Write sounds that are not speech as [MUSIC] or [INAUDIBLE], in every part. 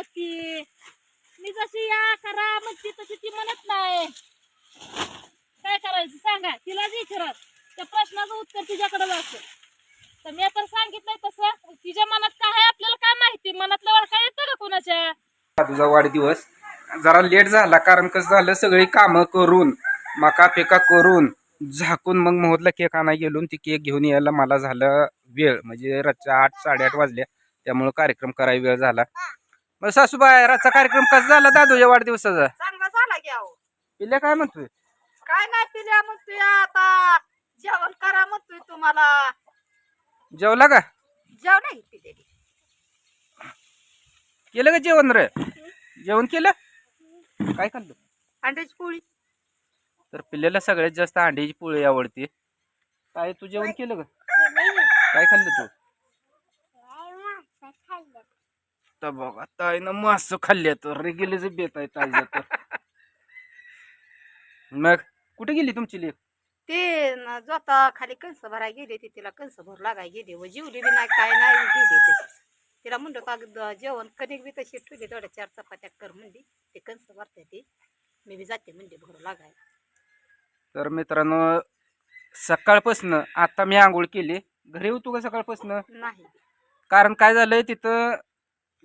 बघ ती मी जशी या करा म्हणते तशी ती म्हणत नाही. काय करायचं सांगा तिलाच विचारत त्या प्रश्नाचं उत्तर तिच्याकडे असेल. तर मी तर सांगितलंय तसं तिच्या मनात काय आहे आपल्याला काय माहिती? मनातलं वर काय येतं का कोणाच्या? तुझा वाढदिवस. जरा लेट झाला कारण कसं झालं सगळी कामं करून मका फेका करून झाकून मग मोहदला केक आणा गेलो ती केक घेऊन यायला मला झालं वेळ. म्हणजे रातच्या आठ साडेआठ वाजल्या त्यामुळे कार्यक्रम करायला वेळ झाला. मग सासूबाई रातचा कार्यक्रम कसा झाला दादूच्या वाढदिवसाचा? चांगला झाला की अहो. पिल्ल्या काय म्हणतोय? काय नाही पिल्या म्हणतोय आता. जेवण करा म्हणतोय तुम्हाला. जेवला का? जेव नाही पिलेली केलं का जेवण रे? जेवण केलं? काय खाल्लं? अंड्याची पोळी. तर पिल्ल्याला सगळ्यात जास्त अंड्याची पोळी आवडते. काय तू जेवण केलं का? काय खाल्लं तू? तर बघा ताईनं मास खाल्ले तर रेगेलेच बेत आहे ताईचं तर. मग कुठे गेली तुमची लेख ते न जोता खाली कंस भराय गेले ते तिला कंस भर लागाय गेले व जीवली बी नाही काय नाही गेले तशीच तिला म्हणलं का जेवण कणिक बी तशी ठेवली तेवढ्या चार चपात्या कर म्हणली. ते कंस भरते ते. मी बी जाते म्हणले भरू लागाय तर मित्रांनो सकाळपासनं आता मी आंघोळ केली. घरी होतो का सकाळपासनं? नाही. कारण काय झालंय तिथं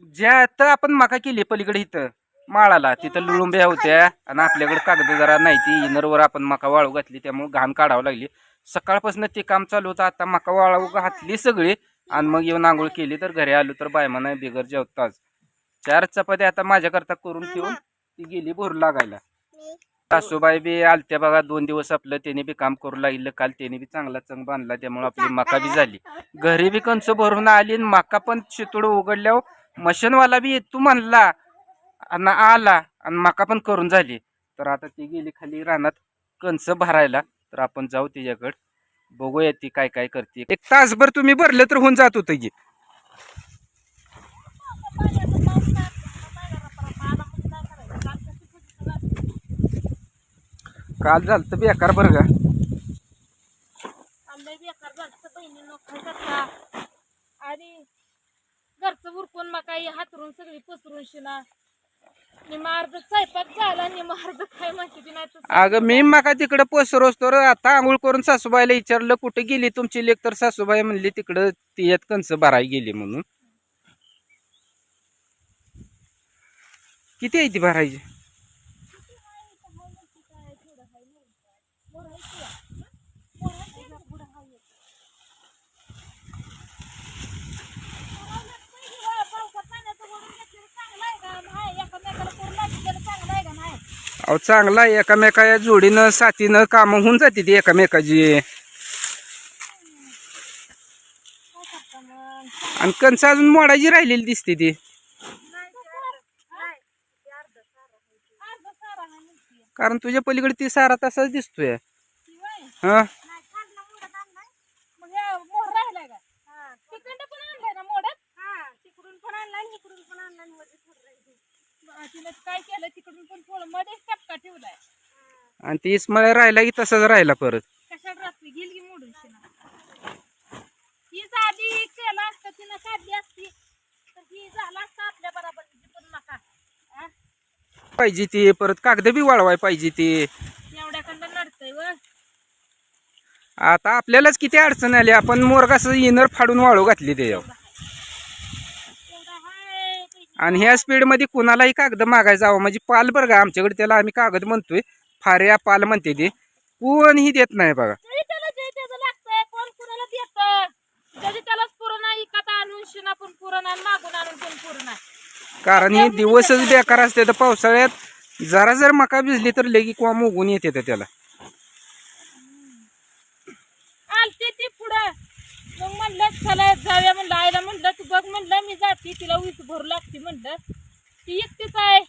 ज्या आता आपण मका केली पलीकडे इथं माळाला तिथं लुळुंब्या होत्या आणि आपल्याकडे कागद जरा नाही ती इनरवर आपण मका वाळू घातली त्यामुळे घाण काढावं लागली. सकाळपासून ते काम चालू होतं आता मका वाळू घातली सगळी आणि मग येऊन आंघोळ केली तर घरी आलो तर बायमाना बिगर जेवताच चार चपात्या आता माझ्याकरता करून ठेवून ती गेली भरू लागायला. सासूबाई बी आलत्या बघा दोन दिवस आपलं त्याने बी काम करू लागलं काल त्याने बी चांगला चंग बांधला त्यामुळे आपली मका बी झाली. घरी बी कंच भरून आली आणि मका पण शितोड उघडल्यावर मशीनवाला बी तू म्हणला आणि आला आणि मका पण करून झाली. तर आता ती गेली खाली रानात कंच भरायला. तर आपण जाऊ तिच्याकडे. बघूया ती काय काय करते. एक तासभर तुम्ही भरलं तर होऊन जात होतं की. काल झालं तर बेकार बरं का? का? आणि घरचं उरकून मग काही हातरून सगळी पसरून शिना. निमार्ग स्वयंपाक झाला निमार्ग काय माहिती बी नाही तसं. अगं मी मका तिकडे पसरोस तर आता आंघोळ करून सासूबाईला विचारलं कुठे गेली तुमची लेख तर सासूबाई म्हणली तिकडं ती यात कंच भराय गेली म्हणून. किती आहे ती भरायची? अहो चांगला आहे. एकामेका या जोडीनं साथीनं कामं होऊन जाते ती एकामेकाची. आणि कंच अजून मोडायची राहिलेली दिसते ती. कारण तुझ्या पलीकडे ती सारा तसाच दिसतोय. हा मग हे मोहर राहिलाय का तिकडनं पण आणलाय ना मोडत तिकडून पण आणला आणि इकडून पण आणला आणि वरती थोडं राहिलं. तिने काय केलं तिकडून पण थोडं मध्येच टपका ठेवलाय. आणि ती इस्माईल राहिला की तसाच राहिला परत. कशात रात्री गेली की मोडून शिना. ही आधी केलं असतं तिनं काढली असती. तर ही झालं असतं आपल्या बरोबर पण नका हा? पाहिजे ती परत कागद बी वाळवाय पाहिजे ती. एवढ्याकडनं नडतंय व. आता आपल्यालाच किती अडचण आली आपण मोरगास इनर फाडून वाळू घातली त्याच्यावर काही आणि ह्या स्पीडमध्ये कुणालाही कागद मागायचा हवा म्हणजे पाल बरं का आमच्याकडे त्याला आम्ही कागद म्हणतोय. फाऱ्या पाल म्हणते ते. कोणही देत नाही बघा. कारण हे दिवसच बेकार असते. तर पावसाळ्यात जरा जर मका भिजली तर लगी कोंब उगून येते त्याला आलते ती पुढं मग म्हणलं चला जाऊया म्हणलं आईला म्हणलं तू बघ म्हणलं मी जाते तिला वीस भरू लागते म्हणलं. ती एकटीच आहे.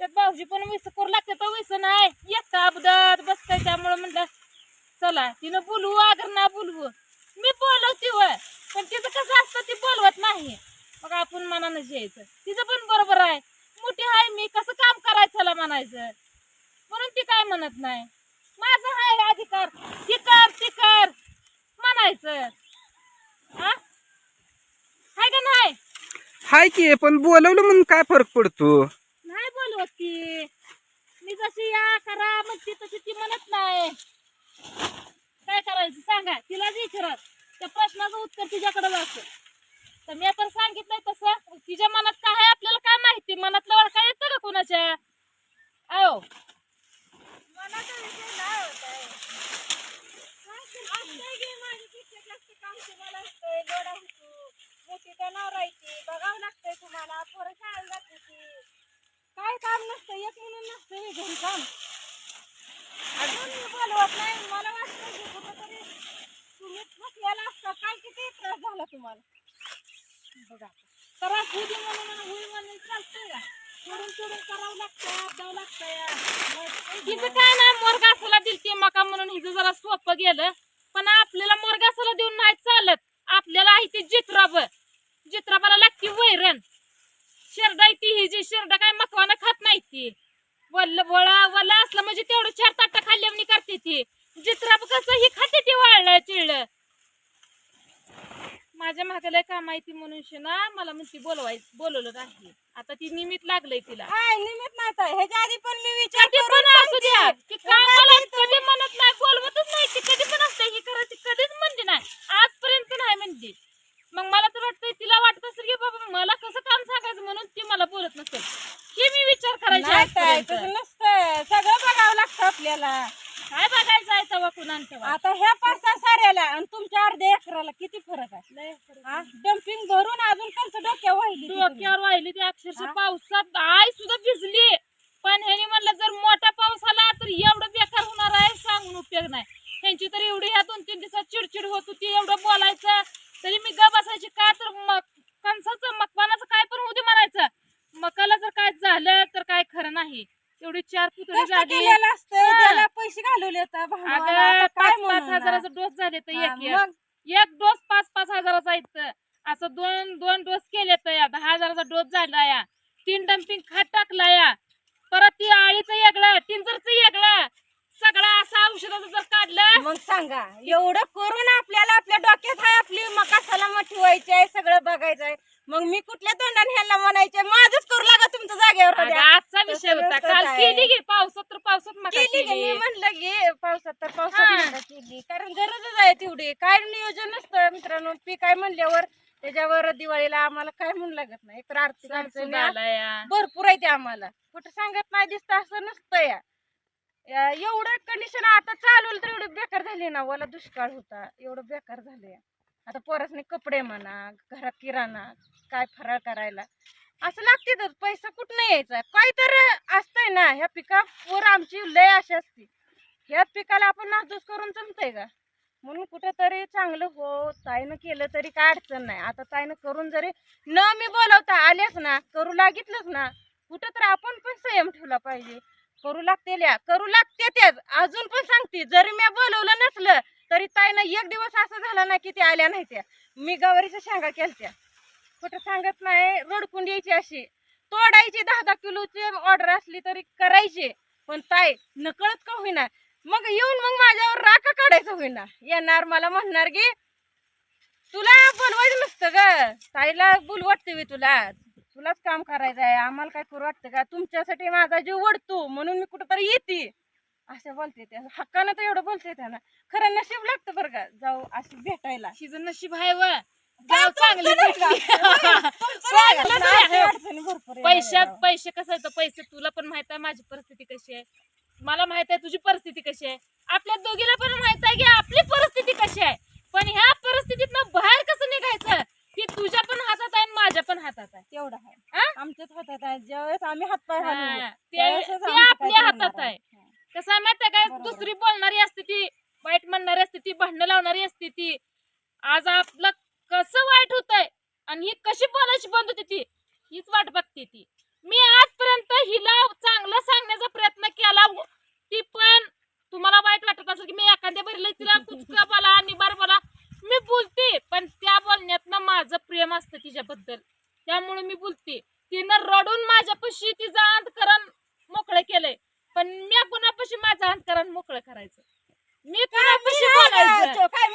त्यात भाऊजी पण वीस करू लागते तर वीस नाही. एकटा अबदात बसताय त्यामुळं म्हणलं चला तिनं बोलवू अगर ना बोलवू. मी बोलवती व पण तिचं कसं असतं ती बोलवत नाही. मग आपण मनानं यायचं तिचं पण बरोबर आहे. मोठी आहे मी कसं काम करायचं म्हणायचं? म्हणून ती काय म्हणत नाही. माझं आहे अधिकार. ती कर ती कर म्हणायचं. हाय का नाही? हाय की पण बोलवलं म्हणून काय फरक पडतो? नाही बोलवत ती मी जशी या करा म्हणते तशी ती म्हणत नाही. काय करायचं सांगा तिलाच विचारत त्या प्रश्नाचं उत्तर तिच्याकडे असतं तर मी पण सांगितलंय तसं. तिच्या मनात काय आहे आपल्याला काय माहिती मनातलं ओळखा येतं का कुणाच्या अयो बघावं लागतंय तुम्हाला पोरं शाळेला जाते ती. काय काम नसतं एक म्हणून नसतं हे घरी काम अजून मी बोलवत नाही. मला वाटतं की कुठंतरी तुम्ही असता. काय किती त्रास झाला तुम्हाला? बघा. त्रास म्हणून आणि म्हणून चालतंय का? सोडून सोडून करावं लागतं द्यावं लागतं हिचं काय नाही मोरगासाला दिलती मका म्हणून हिचं जरा सोपं गेलं. पण आपल्याला मोरगासाला देऊन नाही चालत. आपल्याला आहे ती जित्राब. जित्राबाला लागती वैरण. शेरडा आहे ती ही जी शेरडा काय मकवानं खात नाही ती. वल्ल वळा वल्ला असलं म्हणजे तेवढं चार ताट खाल्ल्यावणी करते ती. जित्राब कसं ही खाते ती वाळलं चिळलं. माझ्या मागे लय काम आहे ती म्हणून ना मला म्हणती बोलवाय बोलवलं नाही आता ती निमित्त लागलंय तिला. निमित नाही ह्याच्या आधी पण मी विचार कधी पण असू द्या. ती काय मला कधी म्हणत नाही बोलवतच नाही ती. कधी पण असते ही करायची कधीच म्हणली नाही. आजपर्यंत नाही म्हणली मग मला तर वाटतंय तिला वाटत असेल की बाबा मला कसं काम सांगायचं म्हणून ती मला बोलत नसेल हे मी करायचे नसतं सगळं बघावं लागतं आपल्याला. काय बघायचं आहे तेव्हा? कुणांच्या आता ह्या पाच सहा साऱ्याला आणि तुमच्या अर्ध्या एकराला किती फरक आहे? डम्पिंग भरून अजून त्यांचं डोक्या वाहिली. डोक्यावर वाहिली ती अक्षरशः? पावसात आई सुद्धा भिजली. पण ह्यानी म्हणलं जर मोठा पाऊस आला तर एवढं बेकार होणार आहे सांगून उपयोग नाही. त्यांची तर एवढी ह्या दोन तीन दिवसात चिडचिड होत होती एवढं बोलायचं. तरी मी ग बसायची काय तर मग कणसाचं मकवानाचं काय पण होऊ दे म्हणायचं. मकाला जर काय झालं तर काय खरं नाही. एवढी चार पुतळी कष्ट झाली केलेलं असतं. त्याला पैसे घालवले. अगं आता काय पाच पाच? हजाराचा डोस झाले तर हा, एक एक मग? एक डोस पाच पाच हजाराचा इथं. असं दोन दोन डोस केले तर या दहा हजाराचा डोस झाला या. तीन डम्पिंग खात टाकला या. परत ती आळीचं वेगळं टिंजरचं वेगळं सगळं असं औषधाचं जर काढलं. मग सांगा एवढं करून आपल्याला आपल्या डोक्यात आहे आपली मका सलामत ठेवायची आहे मग मी कुठल्या तोंडाने ह्याला म्हणायचे? माझच करू लागा तुमच्या जागेवर अगं. आजचा विषय होता. काल काय. केली गे पावसात तर पावसात मका केली की मी केली म्हणलं की पावसात तर हा. पावसात केली. कारण गरजच आहे तेवढी. काय नियोजन नसतं मित्रांनो. पीक आहे म्हणल्यावर त्याच्यावर दिवाळीला आम्हाला काय म्हणून लागत नाही. एक तर आर्थिक अडचणी या. भरपूर आहे ते आम्हाला. कुठं सांगत नाही दिसतं असं नसतं या. या- एवढं कंडिशन आता चालवलं तर एवढं बेकार झाली ना. वाला दुष्काळ होता. एवढं बेकार झालंय आता पोरासने कपडे म्हणा घरात किराणा काय फराळ करायला. असं लागते पैसा कुठनं यायचा? काय तर असतंय ना ह्या पिका पोर आमची लय अशी असते. ह्याच पिकाला आपण नासधूस करून जमतंय का? म्हणून कुठेतरी चांगलं हो ताईनं केलं तरी काय अडचण नाही. आता ताईनं करून जरी न मी बोलवता आलेच ना करू लागितलंच ना कुठं तर आपण पण संयम ठेवला पाहिजे. करू लागते करू लागते त्याच अजून पण सांगते जरी मी बोलवलं नसलं तरी ताईनं एक दिवस असं झाला ना की ते आल्या नाही त्या. मी गवारीच्या शेंगा केलत्या. कुठं सांगत नाही रडकून यायची अशी. तोडायची दहा दहा किलोची ऑर्डर असली तरी करायची. पण ताई नकळत का होईना? मग येऊन मग माझ्यावर राखा काढायचं होईना? येणार मला म्हणणार की तुला बोलवायचं नसतं ग. ताईला बोल वाटते मी तुला. तुलाच काम करायचं आहे आम्हाला काय करू वाटतं का? तुमच्यासाठी माझा जीव वडतो म्हणून मी कुठंतरी येते. असं बोलते त्या. हक्कानं तर एवढं बोलते त्यांना. खरं नशीब लागतं बरं का जाऊ अशी भेटायला. हिचं नशीब आहे व. जाऊ चांगली का? का? [LAUGHS] अडचणी भरपूर आहे पैशात. पैसे कसं येतं पैसे तुला पण माहीत आहे माझी परिस्थिती कशी आहे. मला माहीत आहे तुझी परिस्थिती कशी आहे. आपल्या दोघीला पण माहीत आहे की आपली परिस्थिती कशी आहे. पण ह्या परिस्थितीतनं बाहेर कसं निघायचं? ही तुझ्या पण हातात आहे आणि माझ्या पण हातात आहे. तेवढं आहे? आमच्याच हातात आहे. ज्यावेळेस आम्ही हातपाय हा, हलवू ते त्यावेळेसच ते आमचं आपल्या काहीतरी हातात आहे. कसं आहे माहिती काय. दुसरी बोलणारी असते ती वाईट म्हणणारी असते ती भांडणं लावणारी असते ती. आज आपलं कसं वाईट होतंय आणि ही कशी बोलायची बंद होती ती हीच वाट बघते ती. मी आजपर्यंत हिला चांगलं सांगण्याचा प्रयत्न केला ती पण तुम्हाला वाईट वाटत असेल की मी एखाद्या बरीला तिला कुचका बोला निबार बोला मी बोलते. पण त्या बोलण्यातनं माझं प्रेम असतं तिच्याबद्दल. त्यामुळे मी बोलते. तिनं रडून माझ्यापाशी तिचं अंतकरण मोकळं केलंय. पण मी कुणापाशी माझं अंतकरण मोकळं करायचं. मी कुणापाशी बोलायचं काय